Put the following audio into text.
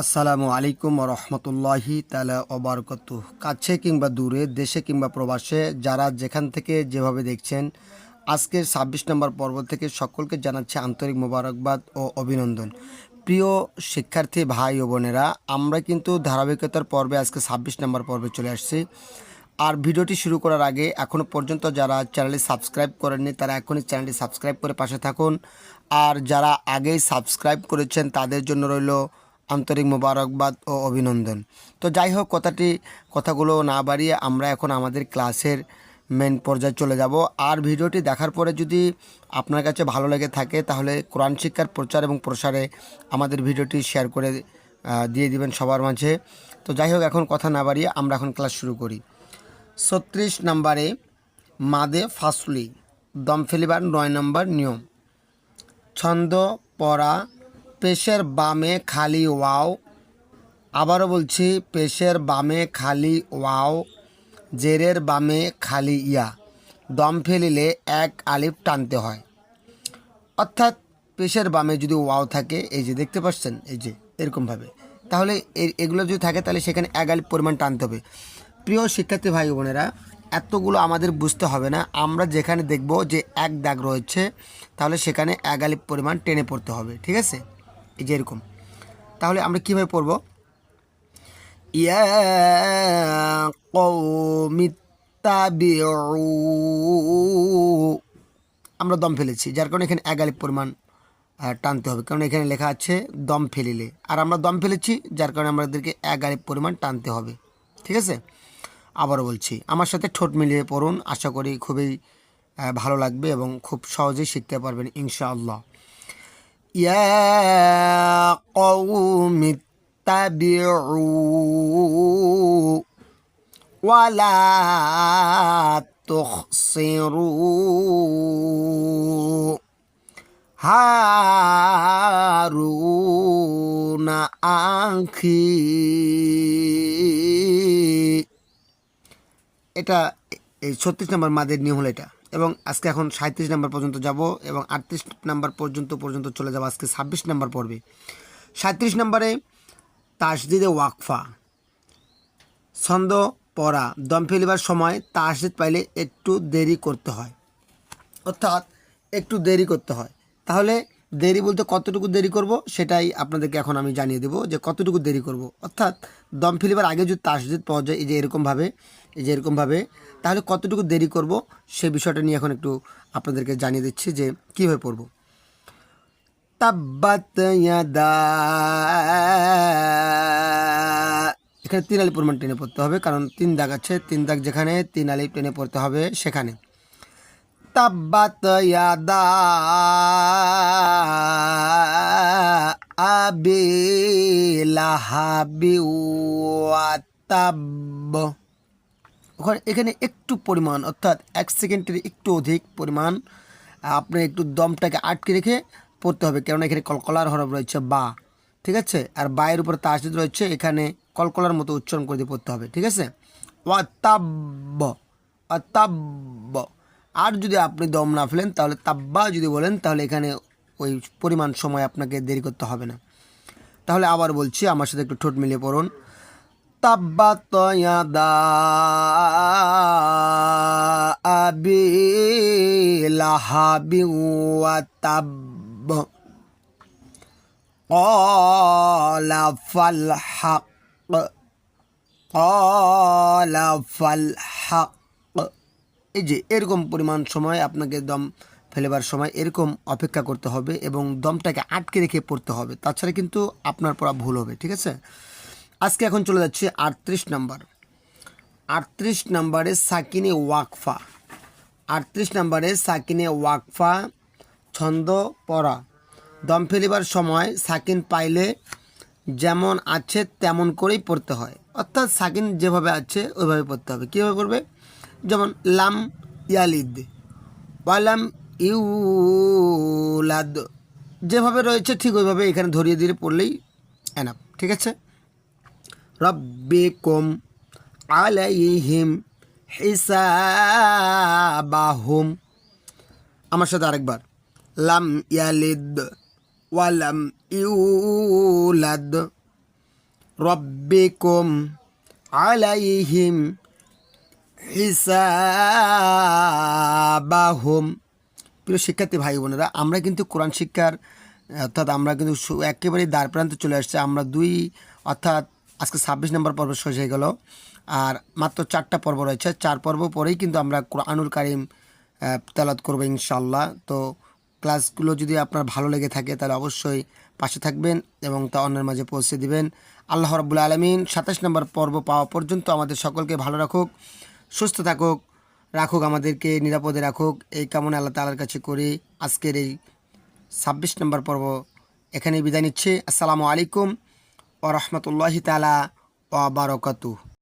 আসসালামু আলাইকুম রহমতুল্লাহি তালা ওবরকত কাছে কিংবা দূরে, দেশে কিংবা প্রবাসে, যারা যেখান থেকে যেভাবে দেখছেন, আজকের ছাব্বিশ নম্বর পর্ব থেকে সকলকে জানাচ্ছে আন্তরিক মোবারকবাদ ও অভিনন্দন। প্রিয় শিক্ষার্থী ভাই ও বোনেরা, আমরা কিন্তু ধারাবাহিকতার পর্বে আজকে ছাব্বিশ নম্বর পর্বে চলে আসছি। আর ভিডিওটি শুরু করার আগে এখনও পর্যন্ত যারা চ্যানেলটি সাবস্ক্রাইব করেননি, তারা এখনই চ্যানেলটি সাবস্ক্রাইব করে পাশে থাকুন। আর যারা আগেই সাবস্ক্রাইব করেছেন, তাদের জন্য রইল আন্তরিক মোবারকবাদ ও অভিনন্দন। তো যাই হোক কথাটি, কথাগুলো না বাড়িয়ে আমরা এখন আমাদের ক্লাসের মেন পর্যায়ে চলে যাব। আর ভিডিওটি দেখার পরে যদি আপনার কাছে ভালো লেগে থাকে, তাহলে কোরআন শিক্ষার প্রচার এবং প্রসারে আমাদের ভিডিওটি শেয়ার করে দিয়ে দিবেন সবার মাঝে। তো যাই হোক এখন কথা না বাড়িয়ে আমরা এখন ক্লাস শুরু করি। ছত্রিশ নম্বরে, মাদে ফাসলি, দম ফেলিবার নয় নম্বর নিয়ম। ছন্দ, পড়া পেশের বামে খালি ওয়াও। আবারও বলছি, পেশের বামে খালি ওয়াও, জেরের বামে খালি ইয়া। দম ফেলিলে এক আলিফ টানতে হয়। অর্থাৎ পেশের বামে যদি ওয়াও থাকে, এই যে দেখতে পাচ্ছেন, এই যে এরকমভাবে। তাহলে এগুলো যদি থাকে, তাহলে সেখানে এক আলিফ পরিমাণ টানতে হবে। প্রিয় শিক্ষার্থী ভাই বোনেরা, এতগুলো আমাদের বুঝতে হবে না। আমরা যেখানে দেখব যে এক দাগ রয়েছে, তাহলে সেখানে এক আলিফ পরিমাণ টেনে পড়তে হবে, ঠিক আছে? এই যে এরকম। তাহলে আমরা কীভাবে পড়ব? ইয়া আমরা দম ফেলেছি, যার কারণে এখানে আলিফ পরিমাণ টানতে হবে, কারণ এখানে লেখা আছে দম ফেলিলে। আর আমরা দম ফেলেছি, যার কারণে আমাদেরকে আলিফ পরিমাণ টানতে হবে। ঠিক আছে? আবারও বলছি, আমার সাথে ঠোঁট মিলিয়ে পড়ুন, আশা করি খুবই ভালো লাগবে এবং খুব সহজেই শিখতে পারবেন, ইনশাআল্লাহ। ইয়া কৌমি اتبعوا ولا تخسروا هارون أخي এটা এই ছত্রিশ নম্বর মাদের নিয়ম হলো এটা এবং আজকে এখন সাঁত্রিশ নম্বর পর্যন্ত যাব এবং আটত্রিশ নম্বর পর্যন্ত পর্যন্ত চলে যাব। আজকে ছাব্বিশ নম্বর পর্বে। সাঁত্রিশ নম্বরে তাসদিদে ওয়াকফা। ছন্দ পড়া, দম ফেলিবার সময় তাসদিদ পাইলে একটু দেরি করতে হয়। অর্থাৎ একটু দেরি করতে হয়। তাহলে দেরি বলতে কতটুকু দেরি করব সেটাই আপনাদেরকে এখন আমি জানিয়ে দেবো যে কতটুকু দেরি করব। অর্থাৎ দম ফেলিবার আগে যদি তাসদিদ পাওয়া যায় এই যে এরকমভাবে যে এরকমভাবে তাহলে কতটুকু দেরি করব সে বিষয়টা নিয়ে এখন একটু আপনাদেরকে জানিয়ে দিচ্ছি যে কীভাবে পড়ব। তাব্বাত এখানে তিন আলি পরিমাণ টেনে পড়তে হবে, কারণ তিন দাগ আছে, তিন দাগ যেখানে, তিন আলি টেনে পড়তে হবে সেখানে। তাব্বাত আবি লাহাবি এখানে একটু পরিমাণ, অর্থাৎ এক সেকেন্ডের একটু অধিক পরিমাণ আপনি একটু দমটাকে আটকে রেখে পড়তে হবে। কেননা এখানে কলকলার হরফ রয়েছে বা, ঠিক আছে? আর বায়ের উপরে তাসদিদ রয়েছে, এখানে কলকলার মতো উচ্চারণ করে দিয়ে পড়তে হবে, ঠিক আছে? ওয়াতাব্ব অতাব্ব আর যদি আপনি দম না ফেলেন, তাহলে তাব্বা যদি বলেন, তাহলে এখানে ওই পরিমাণ সময় আপনাকে দেরি করতে হবে না। তাহলে আবার বলছি, আমার সাথে একটু ঠোঁট মিলিয়ে পড়ুন। তাব্বাত ইয়াদা আবি লাহাবি ওয়া তাব্ব قال فالحق قال فالحق এই যে এরকম পরিমাণ সময় আপনাকে দম ফেলেবার সময় এরকম অপেক্ষা করতে হবে এবং দমটাকে আটকে রেখে পড়তে হবে তাছাড়া কিন্তু আপনার পড়া ভুল হবে ঠিক আছে আজকে এখন চলে যাচ্ছে আটত্রিশ নাম্বার। আটত্রিশ নাম্বারে সাকিনে ওয়াকফা। আটত্রিশ নাম্বারে সাকিনে ওয়াকফা, ছন্দ, পড়া। দম ফেলিবার সময় সাকিন পাইলে যেমন আছে তেমন করেই পড়তে হয়। অর্থাৎ সাকিন যেভাবে আছে ওইভাবে পড়তে হবে। কীভাবে পড়বে যেমন, লাম ইয়ালিদ, ওয়ালাম ইউলাদ। যেভাবে রয়েছে ঠিক ওইভাবে এখানে ধরিয়ে দিয়ে পড়লেই এনাফ ঠিক আছে? রব্বিকুম আলাইহিম হিসাবাহুম আমার সাথে আরেকবার। লাম ইয়ালিদ ওয়ালাম ইউলাদ রব্বিকুম আলাইহিম হিসাবাহুম প্রিয় শিক্ষার্থী ভাই বোনেরা, আমরা কিন্তু কোরআন শিক্ষার, অর্থাৎ আমরা কিন্তু একেবারেই দ্বার প্রান্তে চলে আসছে। আমরা দুই, অর্থাৎ আজকে ছাব্বিশ নম্বর পর্ব শেষ হয়ে গেল। আর মাত্র চারটা পর্ব রয়েছে। চার পর্ব পরেই কিন্তু আমরা কোরআনুল কারিম তেলাত করব ইনশাল্লাহ তো ক্লাসগুলো যদি আপনার ভালো লেগে থাকে, তাহলে অবশ্যই পাশে থাকবেন এবং তা অন্যের মাঝে পৌঁছে দিবেন। আল্লাহ রব্বুল আলমিন সাতাশ নম্বর পর্ব পাওয়া পর্যন্ত আমাদের সকলকে ভালো রাখুক, সুস্থ থাকুক, রাখুক আমাদেরকে, নিরাপদে রাখুক। এই কামনা আল্লাহ তালার কাছে করি। আজকের এই ছাব্বিশ নম্বর পর্ব এখানেই বিদায় নিচ্ছে। আসসালামু আলাইকুম। ও তালা ও বারকাতু